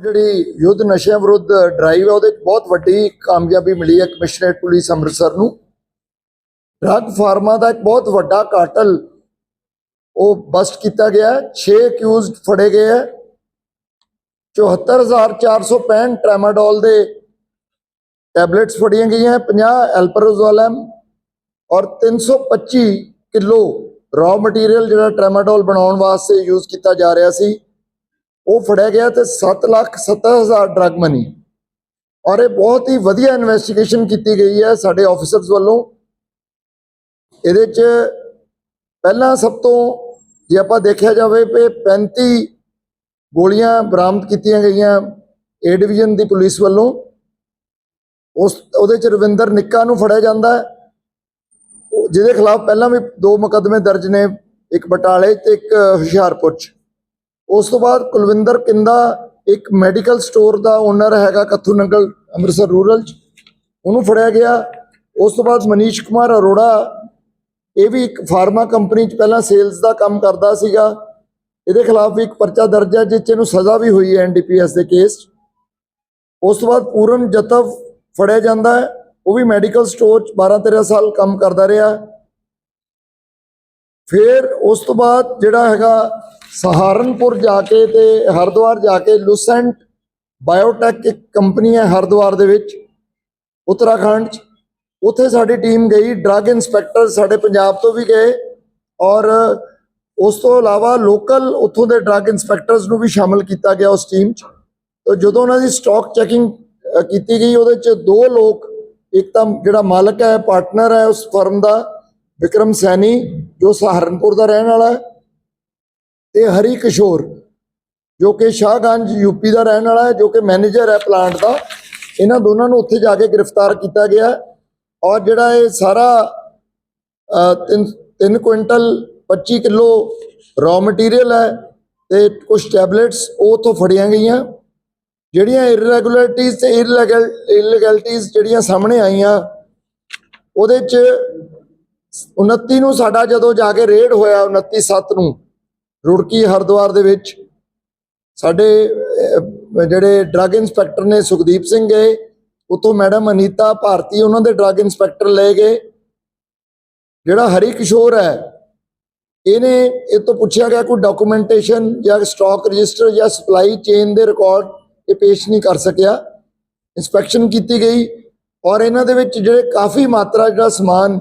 ਜਿਹੜੀ ਯੁੱਧ ਨਸ਼ਿਆਂ ਵਿਰੁੱਧ ਡਰਾਈਵ ਹੈ, ਉਹਦੇ 'ਚ ਬਹੁਤ ਵੱਡੀ ਕਾਮਯਾਬੀ ਮਿਲੀ ਹੈ ਕਮਿਸ਼ਨਰੇਟ ਪੁਲਿਸ ਅੰਮ੍ਰਿਤਸਰ ਨੂੰ। ਡਰੱਗ ਫਾਰਮਾ ਦਾ ਇੱਕ ਬਹੁਤ ਵੱਡਾ ਕਾਟਲ ਉਹ ਬਸਟ ਕੀਤਾ ਗਿਆ 6 ਅਕਿਊਜ਼ਡ ਫੜੇ ਗਏ ਹੈ। 74465 ਟ੍ਰੈਮਾਡੋਲ ਦੇ ਟੈਬਲੇਟਸ ਫੜੀਆਂ ਗਈਆਂ 50 ਐਲਪਰੋਜ਼ੋਲਮ ਔਰ 325 ਕਿਲੋ ਰॉ ਮਟੀਰੀਅਲ ਜਿਹੜਾ ਟ੍ਰੈਮਾਡੋਲ ਬਣਾਉਣ ਵਾਸਤੇ ਯੂਜ਼ ਕੀਤਾ ਜਾ ਰਿਹਾ ਸੀ। ਉਹ ਫੜਿਆ ਗਿਆ ਤੇ 7 ਲੱਖ 70 ਹਜ਼ਾਰ ਡਰਗ ਮਨੀ ਔਰ ਇਹ ਬਹੁਤ ਹੀ ਵਧੀਆ ਇਨਵੈਸਟੀਗੇਸ਼ਨ ਕੀਤੀ ਗਈ ਹੈ ਸਾਡੇ ਆਫੀਸਰਸ ਵੱਲੋਂ। ਇਹਦੇ ਚ ਪਹਿਲਾਂ ਸਭ ਤੋਂ ਜੇ ਆਪਾਂ ਦੇਖਿਆ ਜਾਵੇ ਕਿ 35 ਗੋਲੀਆਂ ਬਰਾਮਦ ਕੀਤੀਆਂ ਗਈਆਂ ਏ ਡਿਵੀਜ਼ਨ ਦੀ ਪੁਲਿਸ ਵੱਲੋਂ। ਉਸ, ਉਹਦੇ ਚ ਰਵਿੰਦਰ ਨਿੱਕਾ ਨੂੰ ਫੜਿਆ ਜਾਂਦਾ ਜਿਹਦੇ ਖਿਲਾਫ ਪਹਿਲਾਂ ਵੀ ਦੋ ਮੁਕੱਦਮੇ ਦਰਜ ਨੇ, ਇੱਕ ਬਟਾਲੇ ਤੇ ਇੱਕ ਹੁਸ਼ਿਆਰਪੁਰ ਚ। ਉਸ ਤੋਂ ਬਾਅਦ ਕੁਲਵਿੰਦਰ ਕਿੰਦਾ ਇੱਕ ਮੈਡੀਕਲ ਸਟੋਰ ਦਾ ਓਨਰ ਹੈਗਾ ਕੱਥੂ ਨੰਗਲ, ਅੰਮ੍ਰਿਤਸਰ ਰੂਰਲ ਚ। ਉਹਨੂੰ ਫੜਿਆ ਗਿਆ। ਉਸ ਤੋਂ ਬਾਅਦ ਮਨੀਸ਼ ਕੁਮਾਰ ਅਰੋੜਾ, ਇਹ ਵੀ ਇੱਕ ਫਾਰਮਾ ਕੰਪਨੀ ਚ ਪਹਿਲਾਂ ਸੇਲਸ ਦਾ ਕੰਮ ਕਰਦਾ ਸੀਗਾ। ਇਹਦੇ ਖਿਲਾਫ ਵੀ ਇੱਕ ਪਰਚਾ ਦਰਜ ਹੈ, ਜਿਸ 'ਚ ਇਹਨੂੰ ਸਜ਼ਾ ਵੀ ਹੋਈ ਹੈ ਐਨਡੀਪੀਐਸ ਦੇ ਕੇਸ 'ਚ। ਉਸ ਤੋਂ ਬਾਅਦ ਪੂਰਨ ਜਤਵ ਫੜਿਆ ਜਾਂਦਾ ਹੈ। ਉਹ ਵੀ ਮੈਡੀਕਲ ਸਟੋਰ ਚ 12 13 ਸਾਲ ਕੰਮ ਕਰਦਾ ਰਿਹਾ। ਫਿਰ ਉਸ ਤੋਂ ਬਾਅਦ ਜਿਹੜਾ ਹੈਗਾ ਸਹਾਰਨਪੁਰ ਜਾ ਕੇ ਤੇ ਹਰਿਦੁਆਰ ਜਾ ਕੇ ਲੂਸੈਂਟ ਬਾਇਓਟੈਕ ਇੱਕ ਕੰਪਨੀ ਹੈ ਹਰਿਦੁਆਰ ਦੇ ਵਿੱਚ, ਉੱਤਰਾਖੰਡ ਚ। ਉੱਥੇ ਸਾਡੀ ਟੀਮ ਗਈ ਡਰੱਗ ਇਨਸਪੈਕਟਰ ਸਾਡੇ ਪੰਜਾਬ ਤੋਂ ਵੀ ਗਏ ਔਰ ਉਸ ਤੋਂ ਇਲਾਵਾ ਲੋਕਲ ਉੱਥੋਂ ਦੇ ਡਰੱਗ ਇਨਸਪੈਕਟਰਸ ਨੂੰ ਵੀ ਸ਼ਾਮਲ ਕੀਤਾ ਗਿਆ ਉਸ ਟੀਮ 'ਚ। ਤਾਂ ਜਦੋਂ ਉਹਨਾਂ ਦੀ ਸਟਾਕ ਚੈਕਿੰਗ ਕੀਤੀ ਗਈ, ਉਹਦੇ 'ਚ ਦੋ ਲੋਕ, ਇੱਕ ਤਾਂ ਜਿਹੜਾ ਮਾਲਕ ਹੈ ਪਾਰਟਨਰ ਹੈ ਉਸ ਫਰਮ ਦਾ, ਵਿਕਰਮ ਸੈਣੀ ਜੋ ਸਹਾਰਨਪੁਰ ਦਾ ਰਹਿਣ ਵਾਲਾ ਹੈ, ਤੇ ਹਰੀ ਕਿਸ਼ੋਰ, ਜੋ ਕਿ ਸ਼ਾਹਗੰਜ ਯੂਪੀ ਦਾ ਰਹਿਣ ਵਾਲਾ ਹੈ, ਜੋ ਕਿ ਮੈਨੇਜਰ ਹੈ ਪਲਾਂਟ ਦਾ, ਇਹਨਾਂ ਦੋਨਾਂ ਨੂੰ ਉੱਥੇ ਜਾ ਕੇ ਗ੍ਰਿਫਤਾਰ ਕੀਤਾ ਗਿਆ ਔਰ ਜਿਹੜਾ ਇਹ ਸਾਰਾ 3 ਕੁਇੰਟਲ 25 ਕਿਲੋ ਰॉ ਮਟੀਰੀਅਲ ਹੈ ਤੇ ਕੁਝ ਟੈਬਲੇਟਸ ਉਹ ਤੋਂ ਫੜੀਆਂ ਗਈਆਂ। ਜਿਹੜੀਆਂ ਇਰੈਗੂਲਰਿਟੀਜ਼ ਤੇ ਇਲੀਗੈਲਿਟੀਜ਼ ਜਿਹੜੀਆਂ ਸਾਹਮਣੇ ਆਈਆਂ, ਉਹਦੇ ਚ 29 ਨੂੰ ਸਾਡਾ ਜਦੋਂ ਜਾ ਕੇ ਰੇਡ ਹੋਇਆ 29 7 ਨੂੰ, ਰੁੜਕੀ ਹਰਿਦੁਆਰ ਦੇ ਵਿੱਚ, ਸਾਡੇ ਜਿਹੜੇ ਡਰੱਗ ਇਨਸਪੈਕਟਰ ਨੇ ਸੁਖਦੀਪ ਸਿੰਘ ਗਏ ਉਤੋਂ ਮੈਡਮ ਅਨੀਤਾ ਭਾਰਤੀ ਉਹਨਾਂ ਦੇ ਡਰੱਗ ਇਨਸਪੈਕਟਰ ਲੈ ਗਏ। ਜਿਹੜਾ ਹਰੀ ਕਿਸ਼ੋਰ ਹੈ, ਇਹਨੇ ਇਹ ਤੋਂ ਪੁੱਛਿਆ ਗਿਆ ਕੋਈ ਡਾਕੂਮੈਂਟੇਸ਼ਨ ਜਾਂ ਸਟਾਕ ਰਜਿਸਟਰ ਜਾਂ ਸਪਲਾਈ ਚੇਨ ਦੇ ਰਿਕਾਰਡ ਇਹ ਪੇਸ਼ ਨਹੀਂ ਕਰ ਸਕਿਆ। ਇਨਸਪੈਕਸ਼ਨ ਕੀਤੀ ਗਈ ਔਰ ਇਹਨਾਂ ਦੇ ਵਿੱਚ ਜਿਹੜੇ ਕਾਫੀ ਮਾਤਰਾ ਜਿਹੜਾ ਸਮਾਨ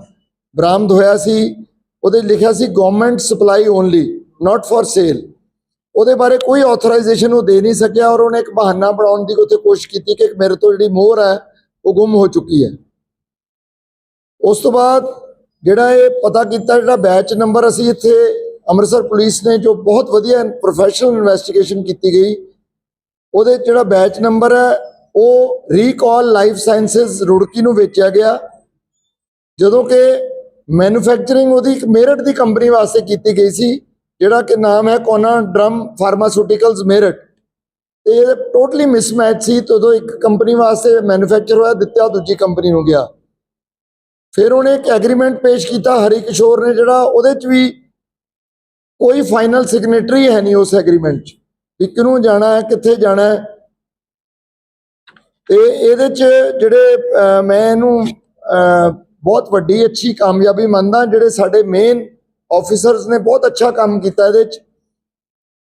ਬਰਾਮਦ ਹੋਇਆ ਸੀ। ਉਹਦੇ 'ਚ ਲਿਖਿਆ ਸੀ government supply only not for sale ਉਹਦੇ ਬਾਰੇ ਕੋਈ ਆਥੋਰਾਈਜੇਸ਼ਨ ਉਹ ਦੇ ਨਹੀਂ ਸਕਿਆ ਔਰ ਉਹਨੇ ਇੱਕ ਬਹਾਨਾ ਬਣਾਉਣ ਦੀ ਉੱਥੇ ਕੋਸ਼ਿਸ਼ ਕੀਤੀ ਕਿ ਮੇਰੇ ਤੋਂ ਜਿਹੜੀ ਮੋਹਰ ਹੈ, ਉਹ ਗੁੰਮ ਹੋ ਚੁੱਕੀ ਹੈ। ਉਸ ਤੋਂ ਬਾਅਦ ਜਿਹੜਾ ਇਹ ਪਤਾ ਕੀਤਾ, ਜਿਹੜਾ ਬੈਚ ਨੰਬਰ ਅਸੀਂ ਇੱਥੇ ਅੰਮ੍ਰਿਤਸਰ ਪੁਲਿਸ ਨੇ, ਜੋ ਬਹੁਤ ਵਧੀਆ ਪ੍ਰੋਫੈਸ਼ਨਲ ਇਨਵੈਸਟੀਗੇਸ਼ਨ ਕੀਤੀ ਗਈ, ਉਹਦੇ ਜਿਹੜਾ ਬੈਚ ਨੰਬਰ ਹੈ, ਉਹ ਰੀਕਾਲ ਲਾਈਫ ਸਾਇੰਸਸ ਰੁੜਕੀ ਨੂੰ ਵੇਚਿਆ ਗਿਆ। ਜਦੋਂ ਕਿ ਮੈਨੂਫੈਕਚਰਿੰਗ ਉਹਦੀ ਇੱਕ ਮੇਰਠ ਦੀ ਕੰਪਨੀ ਵਾਸਤੇ ਕੀਤੀ ਗਈ ਸੀ, ਜਿਹੜਾ ਕਿ ਨਾਮ ਹੈ ਕੋਨਾ ਡਰਮ ਫਾਰਮਾਸਿਊਟੀਕਲਸ ਮੇਰਠ ਤੇ ਇਹ ਟੋਟਲੀ ਮਿਸਮੈਚ ਸੀ, ਤੇ ਉਦੋਂ ਇੱਕ ਕੰਪਨੀ ਵਾਸਤੇ ਮੈਨੂਫੈਕਚਰ ਹੋਇਆ, ਦਿੱਤਾ, ਦੂਜੀ ਕੰਪਨੀ ਨੂੰ ਗਿਆ। ਫਿਰ ਉਹਨੇ ਇੱਕ ਐਗਰੀਮੈਂਟ ਪੇਸ਼ ਕੀਤਾ, ਹਰੀ ਕਿਸ਼ੋਰ ਨੇ, ਜਿਹੜਾ ਉਹਦੇ ਚ ਵੀ ਕੋਈ ਫਾਈਨਲ ਸਿਗਨੇਟਰੀ ਹੈ ਨਹੀਂ ਉਸ ਐਗਰੀਮੈਂਟ 'ਚ। ਵੀ ਕਿਹਨੂੰ ਜਾਣਾ ਹੈ, ਕਿੱਥੇ ਜਾਣਾ ਹੈ। ਤੇ ਇਹਦੇ ਚ ਜਿਹੜੇ ਮੈਂ ਇਹਨੂੰ ਬਹੁਤ ਵੱਡੀ, ਅੱਛੀ, ਕਾਮਯਾਬੀ ਮੰਨਦਾ ਜਿਹੜੇ ਸਾਡੇ ਮੇਨ ਆਫੀਸਰਸ ਨੇ ਬਹੁਤ ਅੱਛਾ ਕੰਮ ਕੀਤਾ ਇਹਦੇ ਚ।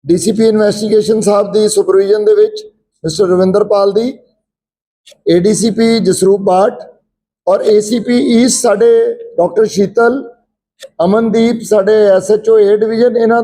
ਡੀਸੀਪੀ ਇਨਵੈਸਟੀਗੇਸ਼ਨ ਸਾਹਿਬ ਦੀ ਸੁਪਰਵੀਜ਼ਨ ਦੇ ਵਿੱਚ ਮਿਸਟਰ ਰਵਿੰਦਰਪਾਲ ਦੀ ਏਡੀਸੀਪੀ ਜਸਰੂਪ ਬਾਟ ਔਰ ਏਸੀਪੀ ਈਸਟ ਸਾਡੇ ਡਾਕਟਰ ਸ਼ੀਤਲ, ਅਮਨਦੀਪ ਸਾਡੇ ਐਸਐਚਓ ਏ ਡਿਵੀਜ਼ਨ ਇਹਨਾਂ